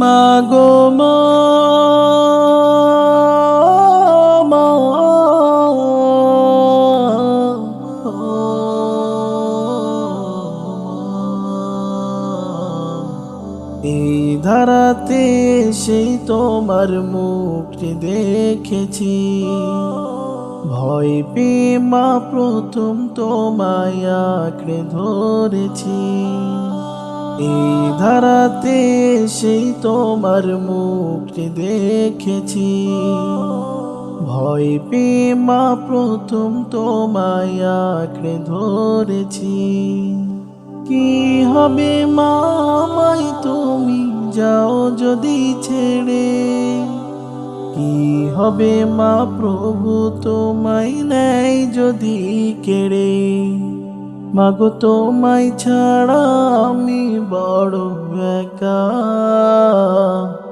মাগো মা এই ধারাতে সেই তোমার মুখটি দেখেছি। ভয় পেয়ে মা প্রথম তোমায় আঁকড়ে ধরেছি। এই ধারাতে সেই তোমার মুখটি দেখেছি। ভয় পেয়ে মা প্রথম তোমায় আঁকড়ে ধরেছি। কি হবে মামাই তুমি যাও যদি ছেড়ে? কি হবে মা প্রভু তোমায় নেয় যদি কেড়ে? মাগো তোমায় ছাড়া আমি Allah